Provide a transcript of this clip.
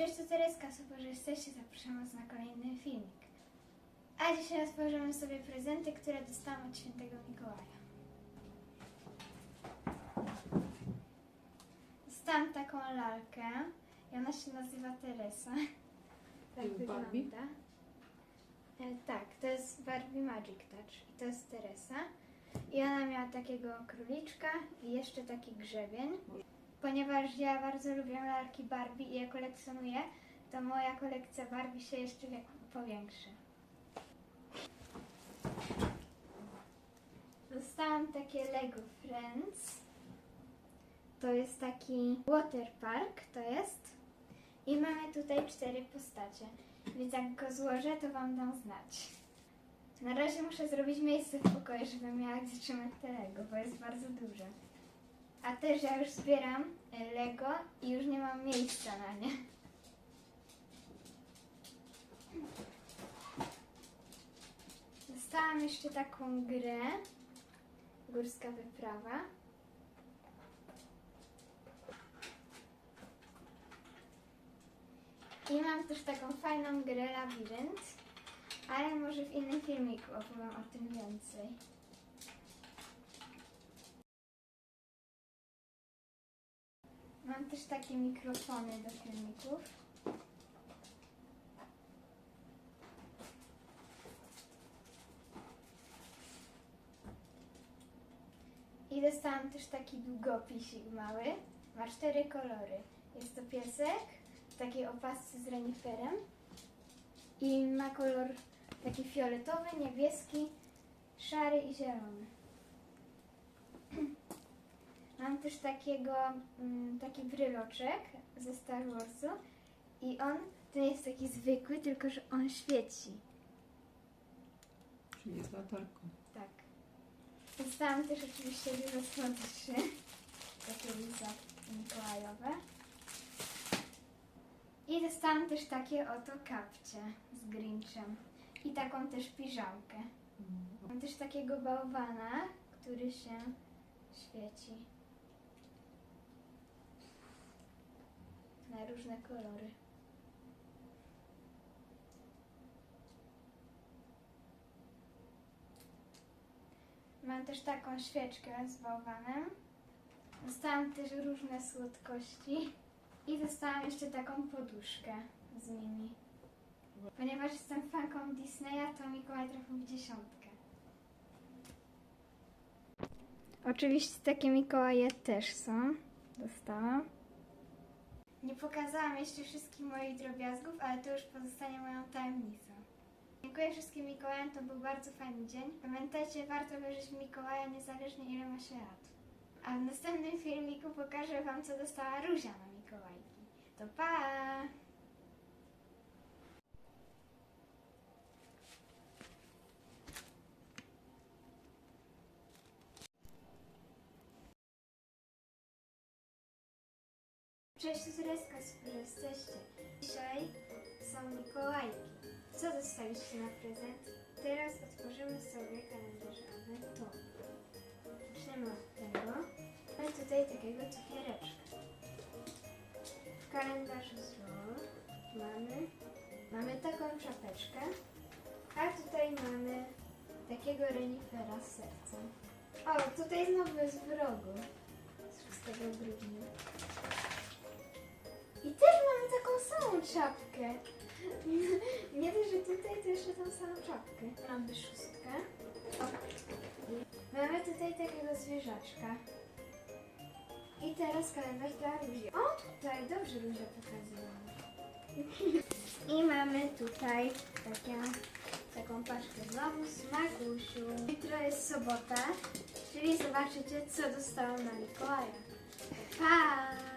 Cześć, to Tereska, super, że jesteście, zapraszam Was na kolejny filmik. A dzisiaj otworzymy sobie prezenty, które dostałam od świętego Mikołaja. Dostałam taką lalkę i ona się nazywa Teresa. Tak jest Barbie? wygląda. E, tak, to jest Barbie Magic Touch i to jest Teresa. I ona miała takiego króliczka i jeszcze taki grzebień. Ponieważ ja bardzo lubię lalki Barbie i je kolekcjonuję, to moja kolekcja Barbie się jeszcze powiększy. Dostałam takie Lego Friends. To jest taki water park, to jest. I mamy tutaj cztery postacie. Więc jak go złożę, to Wam dam znać. Na razie muszę zrobić miejsce w pokoju, żebym miała gdzie trzymać te Lego, bo jest bardzo duże. A też ja już zbieram y, Lego i już nie mam miejsca na nie. Dostałam jeszcze taką grę. Górska wyprawa. I mam też taką fajną grę Labirynt, ale może w innym filmiku opowiem o tym więcej. Mam też takie mikrofony do filmików. I dostałam też taki długopisik mały. Ma cztery kolory. Jest to piesek w takiej opasce z reniferem. I ma kolor taki fioletowy, niebieski, szary i zielony. Mam też takiego, mm, taki bryloczek ze Star Warsu i on to nie jest taki zwykły, tylko że on świeci. Czyli jest latarką. Tak. Dostałam też oczywiście dużo słodyczy, takie liza mikołajowe. I dostałam też takie oto kapcie z Grinchem i taką też piżamkę. Mam też takiego bałwana, który się świeci. Na różne kolory. Mam też taką świeczkę z bałwanem. Dostałam też różne słodkości. I dostałam jeszcze taką poduszkę z nimi. Ponieważ jestem fanką Disneya, to Mikołaj trafił w dziesiątkę. Oczywiście takie Mikołaje też są. Dostałam. Nie pokazałam jeszcze wszystkich moich drobiazgów, ale to już pozostanie moją tajemnicą. Dziękuję wszystkim Mikołajom, to był bardzo fajny dzień. Pamiętajcie, warto wierzyć w Mikołaja niezależnie ile ma się lat. A w następnym filmiku pokażę Wam, co dostała Ruzia na Mikołajki. To pa! Cześć, to Tereska, że jesteście. Dzisiaj są Mikołajki. Co dostaliście na prezent? Teraz otworzymy sobie kalendarz adwentowy. Zaczniemy od tego. Mamy tutaj takiego cukiereczka. W kalendarzu zło mamy, mamy taką czapeczkę, a tutaj mamy takiego renifera z sercem. O, tutaj znowu jest wrogu z czapkę. Nie dość, że tutaj to jeszcze tą samą czapkę. Mamy szóstkę. Mamy tutaj takiego zwierzaczka. I teraz kalendarz dla Ruzi. O, tutaj dobrze Ruzia pokazuje. I mamy tutaj taką, taką paczkę znowu z Magusiu. Jutro jest sobota, czyli zobaczycie, co dostałam na Mikołaja. Pa!